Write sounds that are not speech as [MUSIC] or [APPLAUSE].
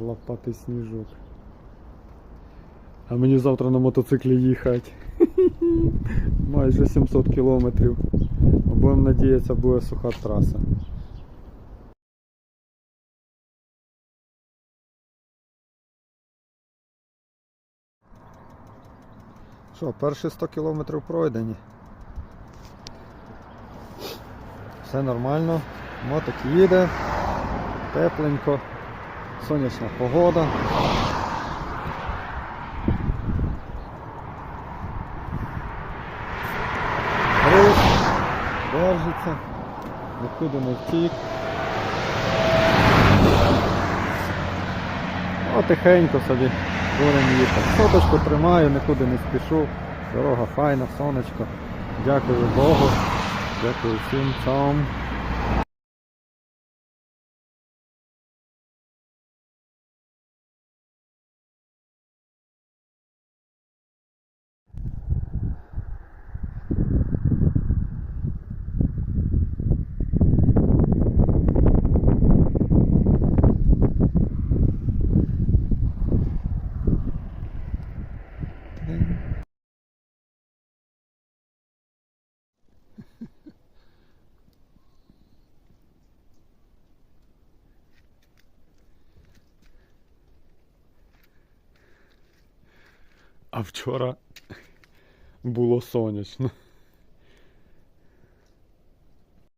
лопати сніжок. А мені завтра на мотоциклі їхати. [LAUGHS] Майже 700 кілометрів. Будемо надіятися, буде суха траса. Що, перші 100 кілометрів пройдені. Все нормально. Мотик їде, тепленько, сонячна погода. Рис держиться, нікуди не втік. О, тихенько собі будемо їхати. Соточку тримаю, нікуди не спішу. Дорога файна, сонечко. Дякую Богу. Дякую всім цьому. А вчора було сонячно.